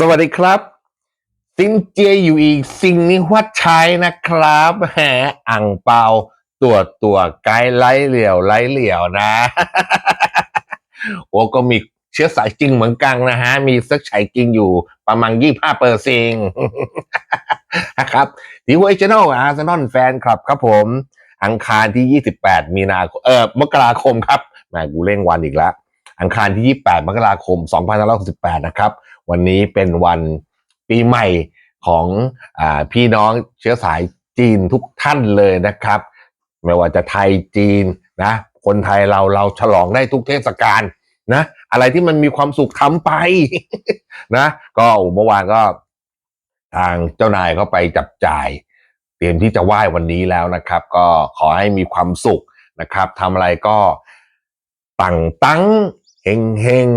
สวัสดีครับซินเจียอยู่อีกสิ่งนี้วัดใช้นะครับแหมอ่างเปาตัวตัวไกด์ไล่เหลี่ยวไล่เหลี่ยวนะ โอ้ก็มีเชื้อสายจริงเหมือนกันนะฮะ มีซักฉายจริงอยู่ประมาณยี่ห้าเปอร์เซ็นนะครับทีวีชแนลอาร์เซนอลแฟนคลับครับผม อังคารที่28มีนาเออมกราคมครับแหมกูเร่งวันอีกแล้วอังคารที่28มกราคม2568นะครับ วันนี้เป็นวันปีใหม่ของอพี่น้องเชื้อสายจีนทุกท่านเลยนะครับ ไม่ว่าจะไทยจีนนะคนไทยเราเราฉลองได้ทุกเทศกาลนะอะไรที่มันมีความสุขทำไปนะก็เมื่อวานก็ทางเจ้านายเขาไปจับจ่าย เตรียมที่จะไหว้วันนี้แล้วนะครับ ก็ขอให้มีความสุขนะครับทำอะไรก็ปังตั้ง เฮงเฮง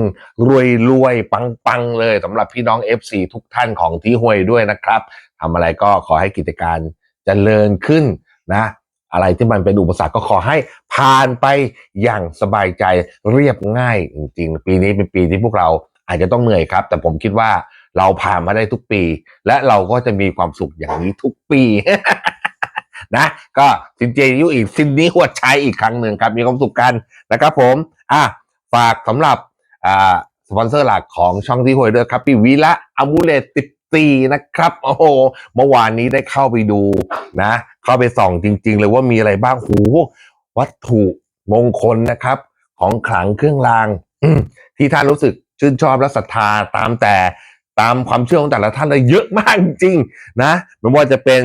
รวยรวยปังปังเลยสำหรับพี่น้อง FC ทุกท่านของที่ห้วยด้วยนะครับทำอะไรก็ขอให้กิจการเจริญขึ้นนะอะไรที่มันเป็นอุปสรรคก็ขอให้ผ่านไปอย่างสบายใจเรียบง่ายจริงๆ ปีนี้เป็นปีที่พวกเราอาจจะต้องเหนื่อยครับ แต่ผมคิดว่าเราผ่านมาได้ทุกปี และเราก็จะมีความสุขอย่างนี้ทุกปีนะ ก็ซินเจยุอีกซินนี้หัวใช้อีกครั้งหนึ่งครับ มีความสุขกันนะครับผม อะ ฝากสำหรับสปอนเซอร์หลักของช่องที่หวยด้วยครับพี่วีละอมูเลตติตีนะครับโอ้โหเมื่อวานนี้ได้เข้าไปดูนะ เข้าไปส่องจริง ๆ เลยว่ามีอะไรบ้างหูวัตถุมงคลนะครับ ของขลังเครื่องรางที่ท่านรู้สึกชื่นชอบและศรัทธาตามแต่ตามความเชื่อของแต่ละท่านเลยเยอะมากจริงนะไม่ว่าจะเป็น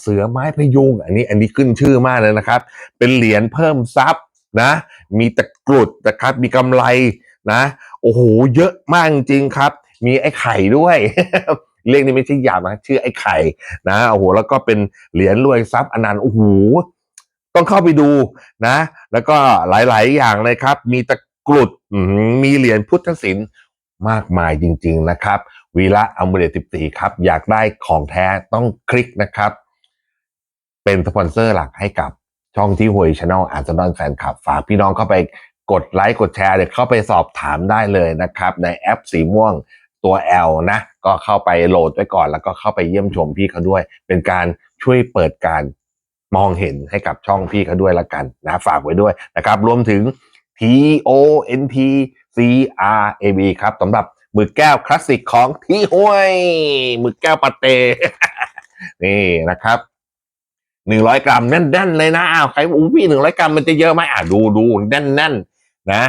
เสือไม้พยุงอันนี้อันนี้ขึ้นชื่อมากเลยนะครับ เป็นเหรียญเพิ่มทรัพย์ นะ มีตะกรุดนะครับ มีกำไรนะ โอ้โห เยอะมากจริงครับ มีไอ้ไข่ด้วยเรียกนี่ไม่ใช่หยาบนะชื่อไอ้ไข่นะโอ้โหแล้วก็เป็นเหรียญรวยทรัพย์อนันต์โอ้โหต้องเข้าไปดูนะ แล้วก็หลาย ๆ อย่างเลยครับ มีตะกรุดมีเหรียญพุทธศิลป์มากมายจริง ๆ นะครับ วีระอัมเบรติตีครับ อยากได้ของแท้ต้องคลิกนะครับ เป็นสปอนเซอร์หลักให้กับ ช่องที่หวยช anel อาร์เซนอลแฟนคลับ ฝากพี่น้องเข้าไปกดไลค์กดแชร์เดี๋ยวเข้าไปสอบถามได้เลยนะครับ ในแอปสีม่วงตัว L นะ ก็เข้าไปโหลดไว้ก่อน แล้วก็เข้าไปเยี่ยมชมพี่เขาด้วย เป็นการช่วยเปิดการมองเห็นให้กับช่องพี่เขาด้วยละกันนะ ฝากไว้ด้วยนะครับ รวมถึง T O N T C R A B ครับสำหรับหมึกแก้วคลาสสิกของที่ห้วยหมึกแก้วปาเต้นี่นะครับ หนึ่งร้อยกรัมแน่นๆเลยนะอ้าวใครอกอู้พี่หนึ่งร้อยกรัมมันจะเยอะไหมอะดูดูแน่นๆนะ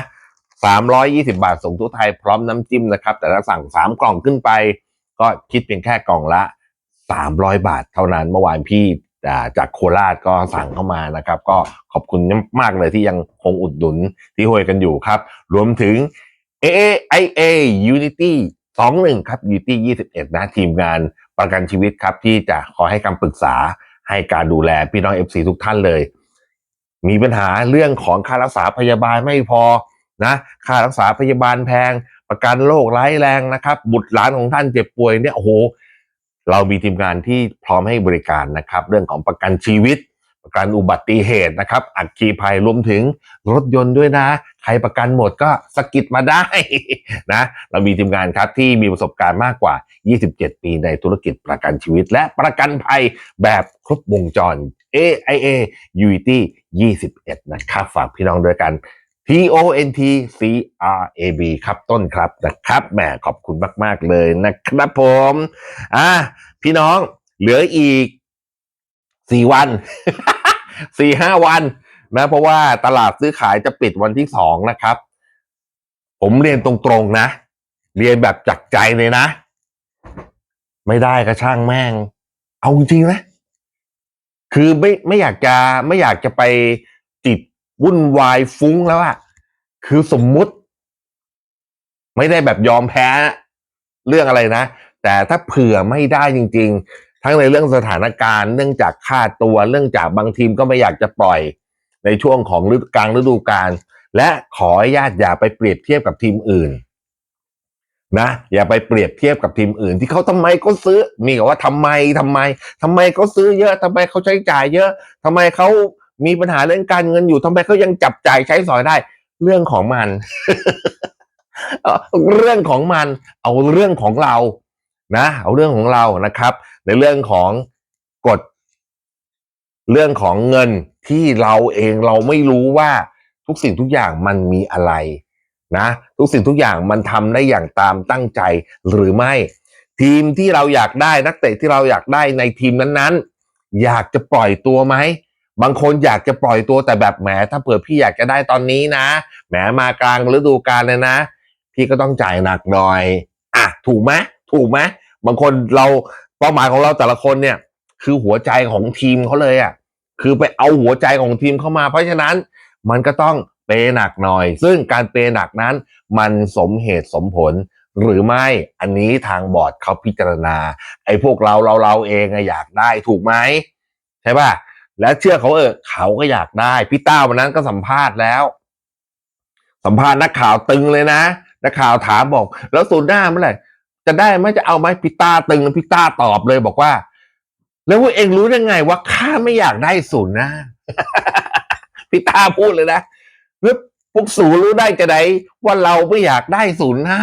สามร้อยยี่สิบาทส่งทั่วไทยพร้อมน้ำจิ้มนะครับ แต่ถ้าสั่งสามกล่องขึ้นไป ก็คิดเพียงแค่กล่องละสามร้อยบาทเท่านั้นเมื่อวานพี่จากโคราชก็สั่งเข้ามานะครับ ก็ขอบคุณมากเลยที่ยังคงอุดหนุนที่ห้วยกันอยู่ครับ รวมถึง AIA Unity 21 ครับ Unity 21 นะทีมงานประกันชีวิตครับ ที่จะขอให้คำปรึกษา ให้การดูแลพี่น้อง FC ทุกท่านเลย มีปัญหาเรื่องของค่ารักษาพยาบาลไม่พอนะค่ารักษาพยาบาลแพง ประกันโรคร้ายแรงนะครับ บุตรหลานของท่านเจ็บป่วยเนี่ยโอ้โหเรามีทีมงานที่พร้อมให้บริการนะครับ เรื่องของประกันชีวิต ประกันอุบัติเหตุนะครับ อัคคีภัยรวมถึงรถยนต์ด้วยนะ ใครประกันหมดก็สกิดมาได้นะ เรามีทีมงานครับที่มีประสบการณ์มากกว่า 27 ปีในธุรกิจประกันชีวิต และประกันภัยแบบครบวงจร AIA Unity 21 นะครับ ฝากพี่น้องด้วยกัน T O N T C R A B ครับต้นครับนะครับแหมขอบคุณมาก ๆ เลยนะครับผมอะพี่น้องเหลืออีกสี่วัน สี่ห้าวันนะเพราะว่าตลาดซื้อขายจะปิดวันที่สองนะครับ ผมเรียนตรงๆนะ เรียนแบบจากใจเลยนะ ไม่ได้ก็ช่างแม่ง เอาจริงๆนะคือไม่ไม่อยากจะไม่อยากจะไปจิตวุ่นวายฟุ้งแล้วอะคือสมมุติ ไม่ได้แบบยอมแพ้เรื่องอะไรนะ แต่ถ้าเผื่อไม่ได้จริง ๆ ทั้งในเรื่องสถานการณ์ เนื่องจากค่าตัวเรื่องจากบางทีมก็ไม่อยากจะปล่อยในช่วงของฤดูกลางฤดูกาลและขออนุญาตอย่าไปเปรียบเทียบกับทีมอื่นนะอย่าไปเปรียบเทียบกับทีมอื่น ที่เขาทำไมก็ซื้อ มีกับว่าทำไมทำไมทำไมเขาซื้อเยอะทำไมเขาใช้จ่ายเยอะทำไมเขามีปัญหาเรื่องการเงินอยู่ทำไมเขายังจับจ่ายใช้สอยได้ เรื่องของมัน เรื่องของมัน เอาเรื่องของเรานะ เอาเรื่องของเรานะครับ ในเรื่องของกฎเรื่องของเงินที่เราเองเราไม่รู้ว่าทุกสิ่งทุกอย่างมันมีอะไรนะทุกสิ่งทุกอย่างมันทำได้อย่างตามตั้งใจหรือไม่ ทีมที่เราอยากได้นักเตะที่เราอยากได้ในทีมนั้นๆ อยากจะปล่อยตัวไหมบางคนอยากจะปล่อยตัวแต่แบบแหมถ้าเผื่อพี่อยากจะได้ตอนนี้นะแหมมากลางฤดูกาลเลยนะ พี่ก็ต้องจ่ายหนักหน่อยอะถูกไหมถูกไหมบางคนเรา เป้าหมายของเราแต่ละคนเนี่ย คือหัวใจของทีมเขาเลยอะคือไปเอาหัวใจของทีมเข้ามา เพราะฉะนั้นมันก็ต้องเปย์หนักหน่อย ซึ่งการเปย์หนักนั้น มันสมเหตุสมผลหรือไม่อันนี้ทางบอร์ดเขาพิจารณา ไอ้พวกเราเราเราเองอะอยากได้ถูกไหมใช่ป่ะแล้วเชื่อเขาเออเขาก็อยากได้พี่ต้าวันนั้นก็สัมภาษณ์แล้ว สัมภาษณ์นักข่าวตึงเลยนะนักข่าวถามบอก แล้วศูนย์หน้าเมื่อไหร่ จะได้ไหมจะเอาไหมพี่ต้าตึงพี่ต้าตอบเลยบอกว่า แล้วพวกเองรู้ได้ไงว่าข้าไม่อยากได้ศูนย์หน้าพี่ต้าพูดเลยนะแล้วพวกสูรู้ได้จะไหนว่าเราไม่อยากได้ศูนย์หน้า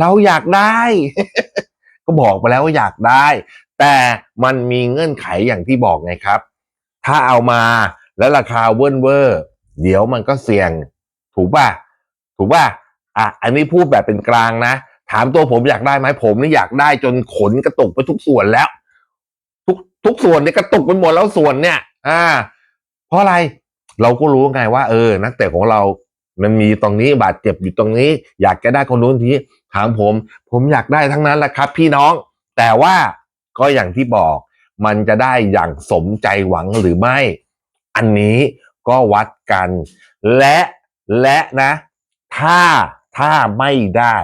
เราอยากได้ ก็บอกไปแล้วว่าอยากได้ แต่มันมีเงื่อนไขอย่างที่บอกไงครับ ถ้าเอามาแล้วราคาเวิร์นเวอร์เดี๋ยวมันก็เสี่ยง ถูกป่ะ ถูกป่ะ อะ อันนี้พูดแบบเป็นกลางนะ ถามตัวผมอยากได้ไหมผมนี่อยากได้จนขนกระตุกไปทุกส่วนแล้ว ทุกทุกส่วนเนี่ยกระตุกไปหมดแล้วส่วนเนี่ย อ่า เพราะอะไรเราก็รู้ไงว่า เออ นักเตะของเรามันมีตรงนี้บาดเจ็บอยู่ตรงนี้ อยากจะได้คนนู้นทีถามผม ผมอยากได้ทั้งนั้นแหละครับ พี่น้อง แต่ว่าก็อย่างที่บอก มันจะได้อย่างสมใจหวังหรือไม่ อันนี้ก็วัดกัน และและนะ ถ้าถ้าไม่ได้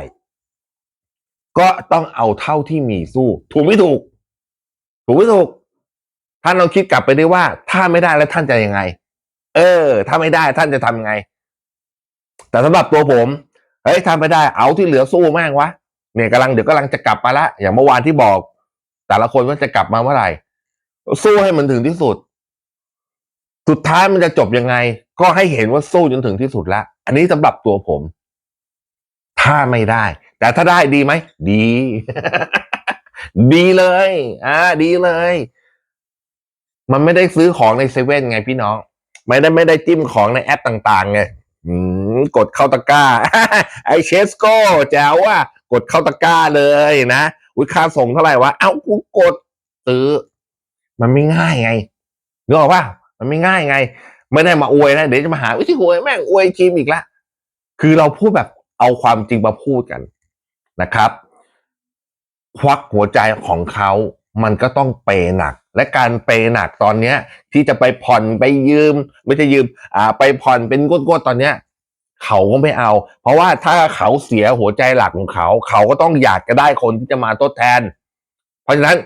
ก็ต้องเอาเท่าที่มีสู้ ถูกไม่ถูก ถูกไม่ถูก ท่านลองคิดกลับไปได้ว่า ถ้าไม่ได้แล้วท่านจะยังไง เออ ถ้าไม่ได้ท่านจะทำยังไง แต่สำหรับตัวผมเฮ้ยทำไม่ได้ เอาที่เหลือสู้แม่งวะเนี่ยกำลังเดี๋ยวกำลังจะกลับมาละอย่างเมื่อวานที่บอก แต่ละคนว่าจะกลับมาเมื่อไหร่สู้ให้มันถึงที่สุด สุดท้ายมันจะจบยังไง ก็ให้เห็นว่าสู้จนถึงที่สุดล้วอันนี้สำหรับตัวผม ถ้าไม่ได้ แต่ถ้าได้ดีไหม ดี ดีเลย อ่า ดีเลย มันไม่ได้ซื้อของในเซเว่นไงพี่น้อง ไม่ได้ไม่ได้จิ้มของในแอปต่างๆไงอืมกดเข้าตะกร้า ไอเชสโก้แจ๋วว่ากดเข้าตะกร้าเลยนะอุ้ยค่าส่งเท่าไหร่วะ เอ้ากูกดซื้อ มันไม่ง่ายไงนึกออกปะมันไม่ง่ายไง ไม่ได้มาอวยนะ เดี๋ยวจะมาหาวิธีอวยแม่งอวยทีมอีกละ คือเราพูดแบบเอาความจริงมาพูดกัน นะครับ ควักหัวใจของเขามันก็ต้องเปยหนัก และการเปยหนักตอนเนี้ย ที่จะไปผ่อนไปยืม ไม่ใช่ยืม อ่า ไปผ่อนเป็นกดๆตอนเนี้ยเขาก็ไม่เอา เพราะว่าถ้าเขาเสียหัวใจหลักของเขา เขาก็ต้องอยากจะได้คนที่จะมาทดแทน เพราะฉะนั้น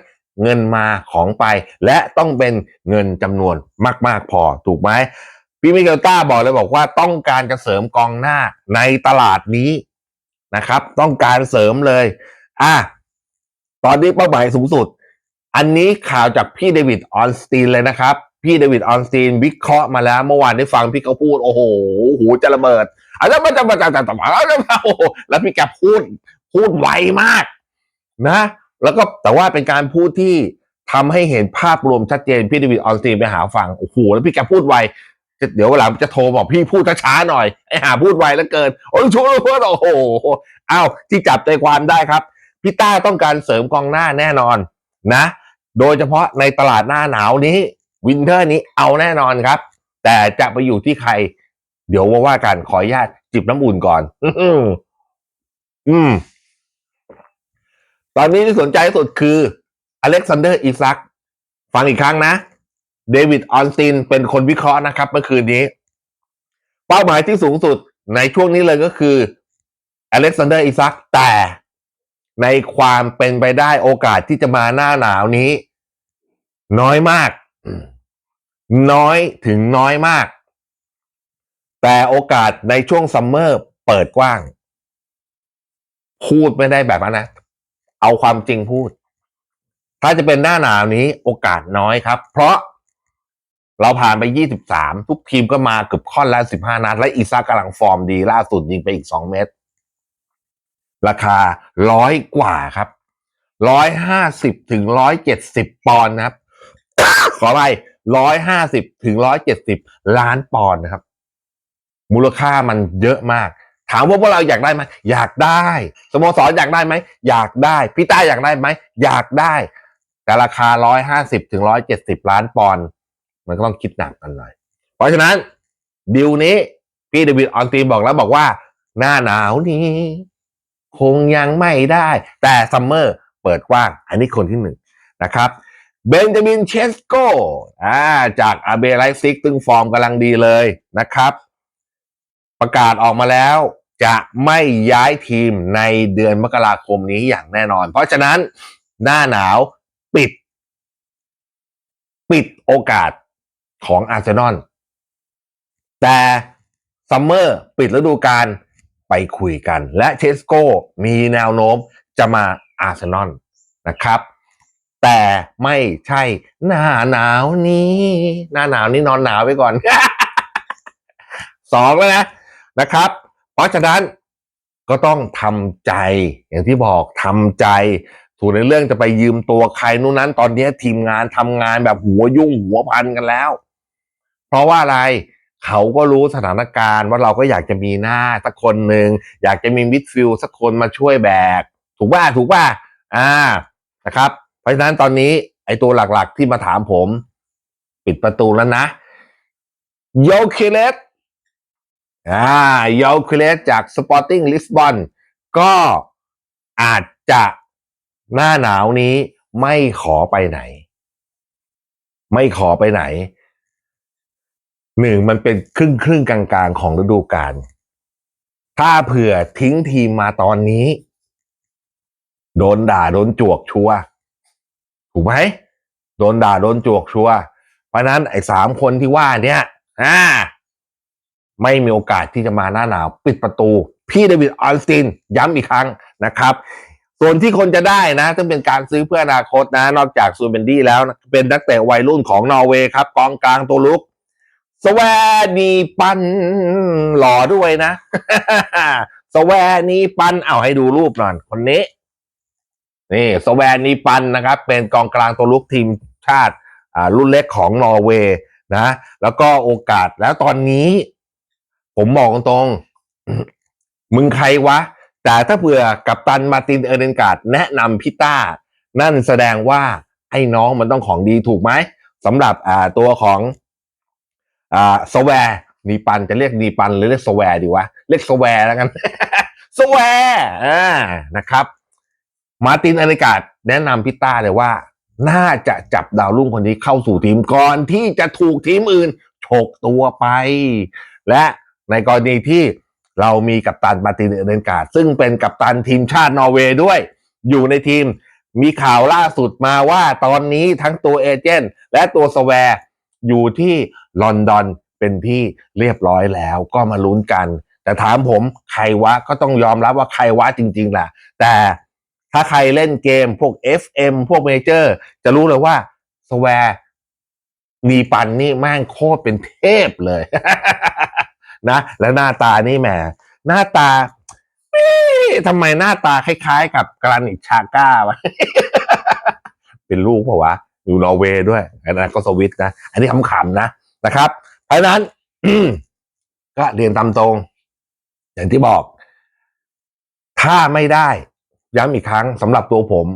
เงินมาของไป และต้องเป็นเงินจำนวนมาก ๆ พอถูกไหมพี่มิเกลต้าบอกเลยบอกว่าต้องการจะเสริมกองหน้าในตลาดนี้ นะครับ ต้องการเสริมเลย อะตอนนี้เป้าหมายสูงสุด อันนี้ข่าวจากพี่เดวิดออนสตีนเลยนะครับ พี่เดวิดออนสตีนวิเคราะห์มาแล้วเมื่อวานได้ฟังพี่เขาพูด โอ้โห หูจะระเบิดอาจจะมาจะมาจะจะจะมาโอ้โหแล้วพี่แกพูดพูดไวมาก นะ แล้วก็แต่ว่าเป็นการพูดที่ทำให้เห็นภาพรวมชัดเจนพี่เดวิดออนสตีนไปหาฟังโอ้โหแล้วพี่แกพูดไว เดี๋ยวเวลาจะโทรบอกพี่พูดช้าๆหน่อยไอ้หาพูดไวแล้วเกิน โอ้ยชูพูดโอ้โหอ้าวที่จับใจความได้ครับพี่ต้าต้องการเสริมกองหน้าแน่นอนนะ โดยเฉพาะในตลาดหน้าหนาวนี้ วินเทอร์นี้เอาแน่นอนครับ แต่จะไปอยู่ที่ใคร เดี๋ยวว่าว่ากันขออนุญาตจิบน้ำอุ่นก่อน อืมอืม ตอนนี้ที่สนใจสุดคืออเล็กซานเดอร์อิซัก ฟังอีกครั้งนะ เดวิดออนสตินเป็นคนวิเคราะห์นะครับเมื่อคืนนี้ เป้าหมายที่สูงสุดในช่วงนี้เลยก็คืออเล็กซานเดอร์อิซักแต่ในความเป็นไปได้โอกาสที่จะมาหน้าหนาวนี้ น้อยมาก น้อยถึงน้อยมาก แต่โอกาสในช่วงซัมเมอร์เปิดกว้าง พูดไม่ได้แบบนั้นนะ เอาความจริงพูด ถ้าจะเป็นหน้าหนาวนี้โอกาสน้อยครับ เพราะ เราผ่านไป 23 ทุกทีมก็มาเกือบค่อนแล้ว 15 นัด และอีซากำลังฟอร์มดี ล่าสุดยิงไปอีก 2 เมตร ราคาร้อยกว่าครับ ร้อยห้าสิบถึงร้อยเจ็ดสิบปอนด์นะครับ ขอไปร้อยห้าสิบถึงร้อยเจ็ดสิบล้านปอนด์นะครับ มูลค่ามันเยอะมาก ถามว่าพวกเราอยากได้ไหมอยากได้ สโมสรอยากได้ไหม อยากได้ พี่ต้าอยากได้ไหม อยากได้ แต่ราคาร้อยห้าสิบถึงร้อยเจ็ดสิบล้านปอนด์ มันก็ต้องคิดหนักกันหน่อย เพราะฉะนั้นดิวนี้พี่เดวิดออนตีบอกแล้วบอกว่า หน้าหนาวนี้ คงยังไม่ได้ แต่ซัมเมอร์เปิดกว้าง อันนี้คนที่หนึ่งนะครับเบนจามินเชสโกอ่าจากอาเบไลซิกซึ่งฟอร์มกำลังดีเลยนะครับ ประกาศออกมาแล้ว จะไม่ย้ายทีมในเดือนมกราคมนี้อย่างแน่นอน เพราะฉะนั้นหน้าหนาวปิด ปิดโอกาส ของอาร์เซนอลแต่ซัมเมอร์ปิดฤดูกาลไปคุยกัน และเชสโกมีแนวโน้มจะมาอาร์เซนอลนะครับ แต่ไม่ใช่หน้าหนาวนี้ หน้าหนาวนี้นอนหนาวไปก่อนสองแล้วนะนะครับ เพราะฉะนั้นก็ต้องทำใจอย่างที่บอกทำใจ ถูกในเรื่องจะไปยืมตัวใครนู้นนั้น ตอนนี้ทีมงานทำงานแบบหัวยุ่งหัวพันกันแล้ว เพราะว่าอะไรเขาก็รู้สถานการณ์ว่าเราก็อยากจะมีหน้าสักคนหนึ่งอยากจะมีมิดฟิลสักคนมาช่วยแบก ถูกป่ะถูกป่ะอ่านะครับ เพราะฉะนั้นตอนนี้ไอตัวหลักๆที่มาถามผม ปิดประตูแล้วนะโยคิเลสอ่าโยคิเลสจากสปอร์ติ้งลิสบอนก็อาจจะหน้าหนาวนี้ไม่ขอไปไหน ไม่ขอไปไหน หนึ่งมันเป็นครึ่งครึ่งกลางๆของฤดูกาลถ้าเผื่อทิ้งทีมมาตอนนี้ โดนด่าโดนจวกชัวถูกไหมโดนด่าโดนจวกชัวเพราะนั้นไอ้สามคนที่ว่าเนี่ยอ่าไม่มีโอกาสที่จะมาหน้าหนาว ปิดประตู พี่เดวิดออนสตินย้ำอีกครั้งนะครับ ส่วนที่คนจะได้นะซึ่งเป็นการซื้อเพื่ออนาคตนะ นอกจากซูเบนดี้แล้วนะเป็นนักเตะวัยรุ่นของนอร์เวย์ครับกองกลางตัวลุก สแวนีปันหล่อด้วยนะสแวนีปันเอาให้ดูรูปหน่อยคนนี้ นี่สแวนีปันนะครับ เป็นกองกลางตัวลุกทีมชาติอ่ารุ่นเล็กของนอร์เวย์นะ แล้วก็โอกาสแล้วตอนนี้ ผมบอกตรงๆมึงใครวะ แต่ถ้าเผื่อกัปตันมาตินเอเดนการ์ดแนะนำพิต้า นั่นแสดงว่าไอ้น้องมันต้องของดีถูกไหมสำหรับอ่าตัวของ อ่าสแวร์นีปันจะเรียกนีปันหรือเรียกสแวร์ดีวะเรียกสแวร์แล้วกันสแวร์อ่านะครับ มาตินอเนกาดแนะนำพิต้าเลยว่า น่าจะจับดาวรุ่งคนนี้เข้าสู่ทีมก่อนที่จะถูกทีมอื่นฉกตัวไป และในกรณีที่เรามีกัปตันมาตินอเนกาดซึ่งเป็นกัปตันทีมชาตินอร์เวย์ด้วย อยู่ในทีมมีข่าวล่าสุดมาว่าตอนนี้ทั้งตัวเอเจนต์และตัวสแวร์ อยู่ที่ลอนดอนเป็นที่เรียบร้อยแล้วก็มาลุ้นกัน แต่ถามผมใครวะก็ต้องยอมรับว่าใครวะจริงๆแหละแต่ถ้าใครเล่นเกมพวก FM พวกเมเจอร์ จะรู้เลยว่าสแวร์มีปันนี่แม่งโคตรเป็นเทพเลยนะ แล้วหน้าตานี่แหมหน้าตาทำไมหน้าตาคล้ายๆ กับกรานิตชาก้าวะเป็นลูกเปล่าวะ อยู่นอร์เวย์ด้วยอันนั้นก็สวิตนะ อันนี้ขำๆนะนะครับ เพราะนั้นก็เรียนตามตรง อย่างที่บอก ถ้าไม่ได้ ย้ำอีกครั้งสำหรับตัวผม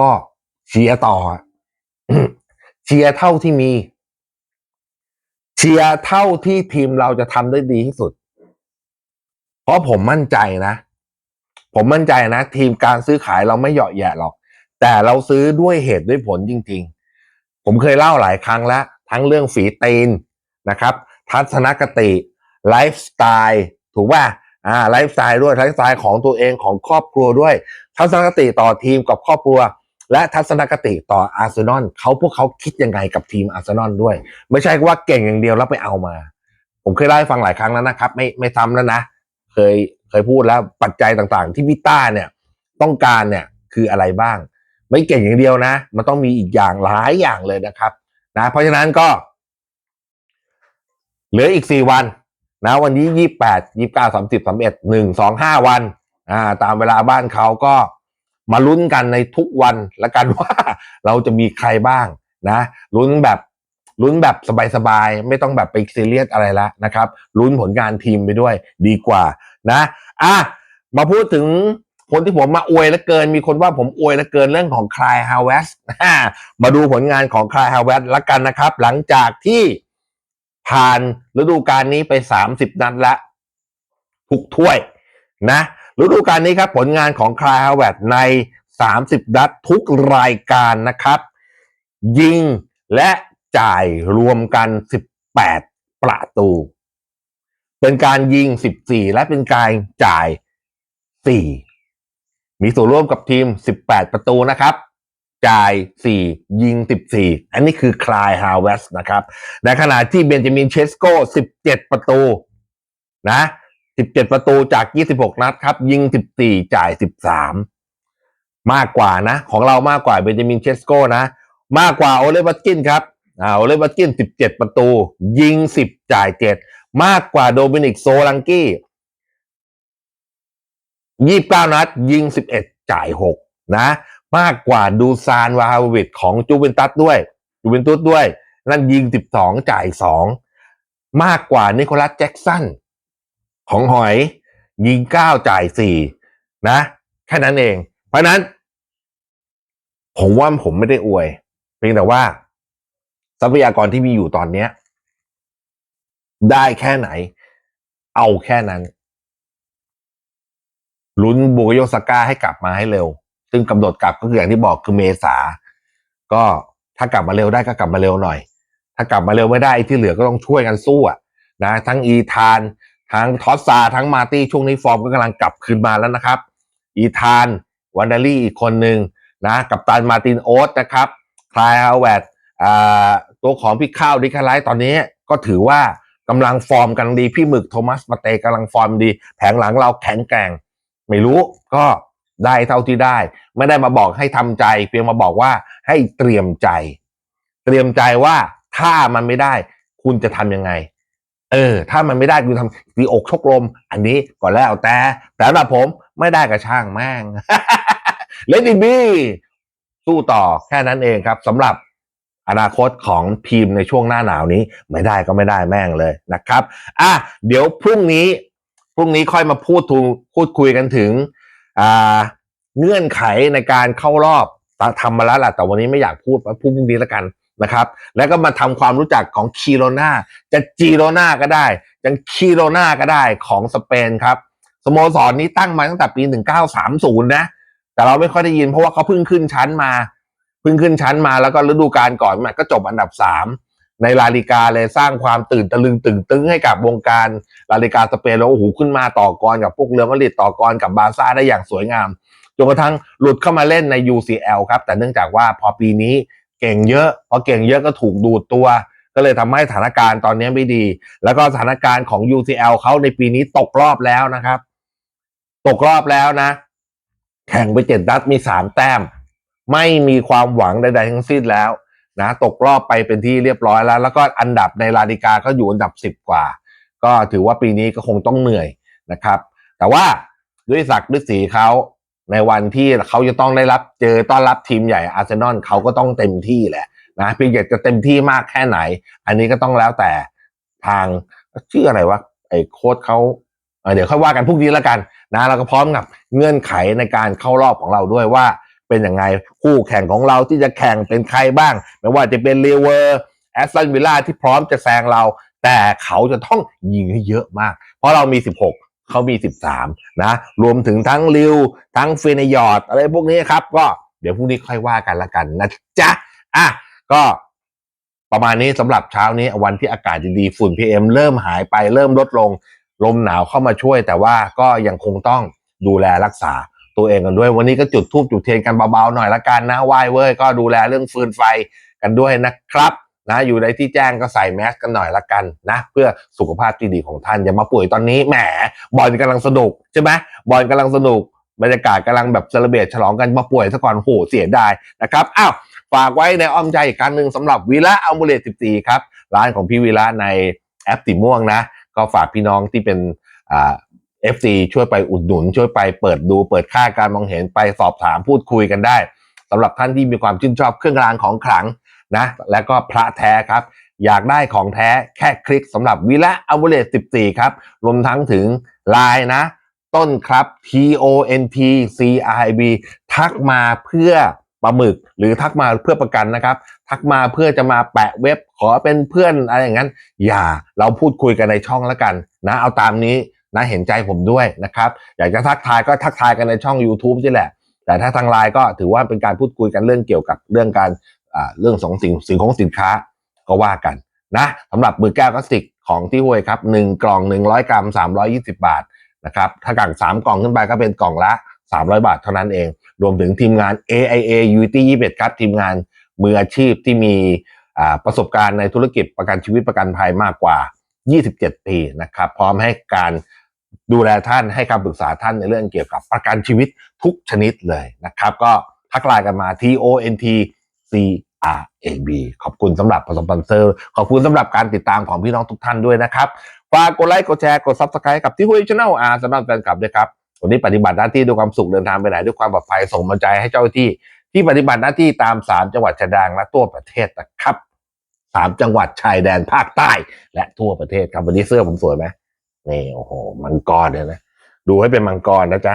ก็เชียร์ต่อ เชียร์เท่าที่มี เชียร์เท่าที่ทีมเราจะทำได้ดีที่สุด เพราะผมมั่นใจนะ ผมมั่นใจนะ ทีมการซื้อขายเราไม่เหยาะแยะหรอก แต่เราซื้อด้วยเหตุด้วยผลจริง ๆ ผมเคยเล่าหลายครั้งแล้ว ทั้งเรื่องฝีตีนนะครับ ทัศนคติไลฟ์สไตล์ถูกป่ะอ่าไลฟ์สไตล์ด้วยไลฟ์สไตล์ของตัวเองของครอบครัวด้วย ทัศนคติต่อทีมกับครอบครัว และทัศนคติต่ออาร์เซนอลเขาพวกเขาคิดยังไงกับทีมอาร์เซนอลด้วย ไม่ใช่ว่าเก่งอย่างเดียวแล้วไปเอามา ผมเคยเล่าให้ฟังหลายครั้งแล้วนะครับ ไม่ไม่ซ้ำแล้วนะ เคยเคยพูดแล้วปัจจัยต่างๆ ที่พิต้าเนี่ยต้องการเนี่ยคืออะไรบ้าง ไม่เก่งอย่างเดียวนะ มันต้องมีอีกอย่างหลายอย่างเลยนะครับนะเพราะฉะนั้นก็ เหลืออีกสี่วันนะวันนี้ยี่แปดยี่เก้าสามสิบสามเอ็ดหนึ่งสองห้าวันอ่าตามเวลาบ้านเขาก็มาลุ้นกันในทุกวันละกันว่าเราจะมีใครบ้างนะลุ้นแบบลุ้นแบบสบายๆ ไม่ต้องแบบไปซีเรียสอะไรละนะครับลุ้นผลงานทีมไปด้วยดีกว่านะอะมาพูดถึง คนที่ผมมาอวยแล้วเกิน มีคนว่าผมอวยแล้วเกินเรื่องของคลายฮาวเวสมาดูผลงานของคลายฮาวเวสละกันนะครับ หลังจากที่ผ่านฤดูกาลนี้ไปสามสิบนัดละทุกถ้วยนะฤดูกาลนี้ครับ ผลงานของคลายฮาวเวสในสามสิบนัดทุกรายการนะครับ ยิงและจ่ายรวมกัน18ปดประตู เป็นการยิง14และเป็นการจ่าย4 มีส่วนร่วมกับทีม 18 ประตูนะครับ จ่าย 4 ยิง 14 อันนี้คือคลายฮาวเวสนะครับ ในขณะที่เบนจามินเชสโก17 ประตูนะ 17 ประตูจาก 26 นัดครับ ยิง 14 จ่าย 13 มากกว่านะ ของเรามากกว่าเบนจามินเชสโกนะ มากกว่าโอเลวัตกินครับอ่าโอเลวัตกิน 17 ประตู ยิง 10 จ่าย 7 มากกว่าโดมินิกโซลังกี้ 29นัด ยิง11จ่าย6นะ มากกว่าดูซานวาฮาวิดของจูเวนตัสด้วยจูเวนตุสด้วย นั่นยิง12จ่าย2มากกว่านิโคลัสแจ็กสันของหอยยิง9จ่าย4นะแค่นั้นเอง เพราะฉะนั้น ผมว่าผมไม่ได้อวย เพียงแต่ว่า ทรัพยากรที่มีอยู่ตอนเนี้ย ได้แค่ไหน เอาแค่นั้น ลุ้นบุกโยสก้าให้กลับมาให้เร็ว ซึ่งกำหนดกลับก็คืออย่างที่บอกคือเมษา ก็ถ้ากลับมาเร็วได้ก็กลับมาเร็วหน่อย ถ้ากลับมาเร็วไม่ได้ที่เหลือก็ต้องช่วยกันสู้อะนะทั้งอีธาน ทั้งทอสซาทั้งมาตี้ช่วงนี้ฟอร์มก็กำลังกลับคืนมาแล้วนะครับ อีธานวันดารี่อีกคนหนึ่งนะกับตันมาตินโอ๊ตนะครับคลายฮาวเวดตัวของพี่ข้าวดิคาไลท์ตอนนี้ก็ถือว่ากำลังฟอร์มกันดีพี่หมึกโทมัสมาเตกำลังฟอร์มดี แผงหลังเราแข็งแกร่ง ไม่รู้ก็ได้เท่าที่ได้ ไม่ได้มาบอกให้ทำใจ เพียงมาบอกว่าให้เตรียมใจ เตรียมใจว่าถ้ามันไม่ได้ คุณจะทำยังไง เออ ถ้ามันไม่ได้คุณทำดีอกชกลม อันนี้ก็แล้วแต่ แต่สำหรับผมไม่ได้กับช่างแม่งเลดี้บีสู้ต่อแค่นั้นเองครับสำหรับอนาคตของทีมในช่วงหน้าหนาวนี้ ไม่ได้ก็ไม่ได้แม่งเลยนะครับ อะเดี๋ยวพรุ่งนี้ พรุ่งนี้ค่อยมาพูดทูพูดคุยกันถึงเงื่อนไขในการเข้ารอบทำมาแล้วแหละแต่วันนี้ไม่อยากพูดพูดพรุ่งนี้แล้วกันนะครับ แล้วก็มาทำความรู้จักของคีโรนาจะจีโรนาก็ได้จะคีโรนาก็ได้ของสเปนครับสโมสรนนี้ตั้งมาตั้งแต่ปี 1930 นะ แต่เราไม่ค่อยได้ยินเพราะว่าเขาเพิ่งขึ้นชั้นมา เพิ่งขึ้นชั้นมาแล้วก็ฤดูกาลก่อนมันก็จบอันดับ 3 ในลาลิกาเลยสร้างความตื่นตะลึงตึงตึงให้กับวงการลาลิกาสเปนแล้วโอ้โหขึ้นมาต่อกรกับพวกเรือมาริดต่อกรกับบาร์ซ่าได้อย่างสวยงามจนกระทั่งหลุดเข้ามาเล่นใน UCL ครับ แต่เนื่องจากว่าพอปีนี้เก่งเยอะพอเก่งเยอะก็ถูกดูดตัว ก็เลยทำให้สถานการณ์ตอนนี้ไม่ดี แล้วก็สถานการณ์ของ UCL เขาในปีนี้ตกรอบแล้วนะครับ ตกรอบแล้วนะ แข่งไปเจ็ดนัดมีสามแต้ม ไม่มีความหวังใดๆทั้งสิ้นแล้ว นะตกรอบไปเป็นที่เรียบร้อยแล้ว แล้วก็อันดับในลาลิกาก็อยู่อันดับสิบกว่า ก็ถือว่าปีนี้ก็คงต้องเหนื่อยนะครับ แต่ว่าด้วยศักดิ์ด้วยสีเขาในวันที่เขาจะต้องได้รับเจอต้อนรับทีมใหญ่อาร์เซนอลเขาก็ต้องเต็มที่แหละนะเพียงแต่จะเต็มที่มากแค่ไหน อันนี้ก็ต้องแล้วแต่ทางชื่ออะไรวะไอ้โค้ดเขาเเดี๋ยวค่อยว่ากันพรุ่งนี้แล้วกันนะแล้วก็พร้อมกับเงื่อนไขในการเข้ารอบของเราด้วยว่า เป็นยังไงคู่แข่งของเราที่จะแข่งเป็นใครบ้าง ไม่ว่าจะเป็นเรเวอร์แอสตันวิลล่าที่พร้อมจะแซงเรา แต่เขาจะต้องยิงให้เยอะมาก เพราะเรามี 16 เขามี 13 นะ รวมถึงทั้งริว ทั้งเฟเนยอร์ดอะไรพวกนี้ครับ ก็เดี๋ยวพรุ่งนี้ค่อยว่ากันละกันนะจ๊ะ อะ ก็ประมาณนี้สำหรับเช้านี้วันที่อากาศดีๆฝุ่น PM เริ่มหายไปเริ่มลดลง ลมหนาวเข้ามาช่วย แต่ว่าก็ยังคงต้องดูแลรักษา ตัวเองกันด้วย วันนี้ก็จุดทูบจุดเทียนกันเบาๆหน่อยละกันนะไหว้เว้ยก็ดูแลเรื่องฟืนไฟกันด้วยนะครับนะอยู่ในที่แจ้งก็ใส่แมสกันหน่อยละกันนะ เพื่อสุขภาพที่ดีของท่านอย่ามาป่วยตอนนี้แหมบอลกำลังสนุกใช่ไหมบอลกำลังสนุกบรรยากาศกำลังแบบเซเลเบตฉลองกันมาป่วยซะก่อนโหเสียดายนะครับอ้าวฝากไว้ในอ้อมใจอีกครั้งหนึ่งสำหรับวีละอัลมูเลต14 ครับ ร้านของพี่วีละในแอปติม่วงนะ ก็ฝากพี่น้องที่เป็นอ่า FC ช่วยไปอุดหนุน ช่วยไปเปิดดูเปิดค่าการมองเห็นไปสอบถามพูดคุยกันได้สำหรับท่านที่มีความชื่นชอบเครื่องรางของขลังนะและก็พระแท้ครับ อยากได้ของแท้แค่คลิกสำหรับวิละอัลเลต14 ครับ รวมทั้งถึงไลน์นะ ต้นครับ T O N T C I B ทักมาเพื่อปลาหมึก หรือทักมาเพื่อประกันนะครับ ทักมาเพื่อจะมาแปะเว็บขอเป็นเพื่อนอะไรอย่างนั้น อย่าเราพูดคุยกันในช่องแล้วกันนะ เอาตามนี้ นะเห็นใจผมด้วยนะครับ อยากจะทักทายก็ทักทายกันในช่อง YouTube นี่แหละ แต่ถ้าทางไลน์ก็ถือว่าเป็นการพูดคุยกันเรื่องเกี่ยวกับเรื่องการอ่าเรื่องสองสิ่งสิ่งของสินค้าก็ว่ากันนะสำหรับมือแก้วพลาสติกของที่ห้วยครับหนึ่งกล่องหนึ่งร้อยกรัมสามร้อยี่สิบาทนะครับถ้ากั่งสามกล่องขึ้นไปก็เป็นกล่องละสามร้อยบาทเท่านั้นเอง รวมถึงทีมงาน AIA UT 21ครับทีมงานมืออาชีพที่มีอ่าประสบการณ์ในธุรกิจประกันชีวิตประกันภัยมากกว่า 27 ปีนะครับพร้อมให้การ ดูแลท่านให้คำปรึกษาท่านในเรื่องเกี่ยวกับประกันชีวิตทุกชนิดเลยนะครับ ก็ทักไลน์กันมา T O N T C R A B ขอบคุณสำหรับสปอนเซอร์ ขอบคุณสำหรับการติดตามของพี่น้องทุกท่านด้วยนะครับฝากกดไลค์กดแชร์กด Subscribe กับที่คุยช anel อาสำหรับแฟนคลับด้วยครับวันนี้ปฏิบัติหน้าที่ด้วยความสุขเดินทางไปไหนด้วยความปลอดภัยส่งกำลังใจให้เจ้าหน้าที่ ที่ปฏิบัติหน้าที่ตามสามจังหวัดชายแดนและทั่วประเทศนะครับสามจังหวัดชายแดนภาคใต้ และทั่วประเทศครับวันนี้เสื้อผมสวยไหม นี่โอ้โห มังกรเนี่ยนะ ดูให้เป็นมังกรนะจ๊ะ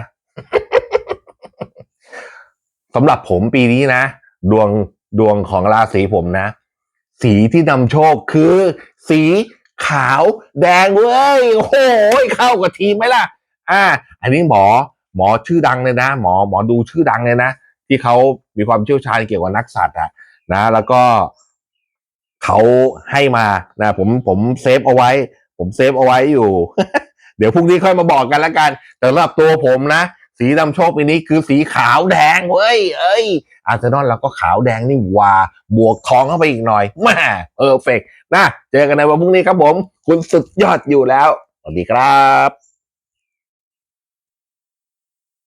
สำหรับผมปีนี้นะ ดวงดวงของราศีผมนะ สีที่นำโชคคือ สีขาวแดงเว้ยโอ้โหเข้ากับทีมไหมล่ะ อ่า อันนี้หมอหมอชื่อดังเลยนะ หมอหมอดูชื่อดังเลยนะที่เขามีความเชี่ยวชาญเกี่ยวกับนักสัตว์อะนะ แล้วก็เขาให้มานะผมผมเซฟเอาไว้ ผมเซฟเอาไว้อยู่ เดี๋ยวพรุ่งนี้ค่อยมาบอกกันละกัน แต่สำหรับตัวผมนะ สีนำโชคปีนี้คือสีขาวแดงเว้ย เอ้ย อาร์เซนอลเราก็ขาวแดงนี่ว่า บวกทองเข้าไปอีกหน่อยแม่เออเฟกนะ เจอกันในวันพรุ่งนี้ครับผม คุณสุดยอดอยู่แล้ว สวัสดีครับ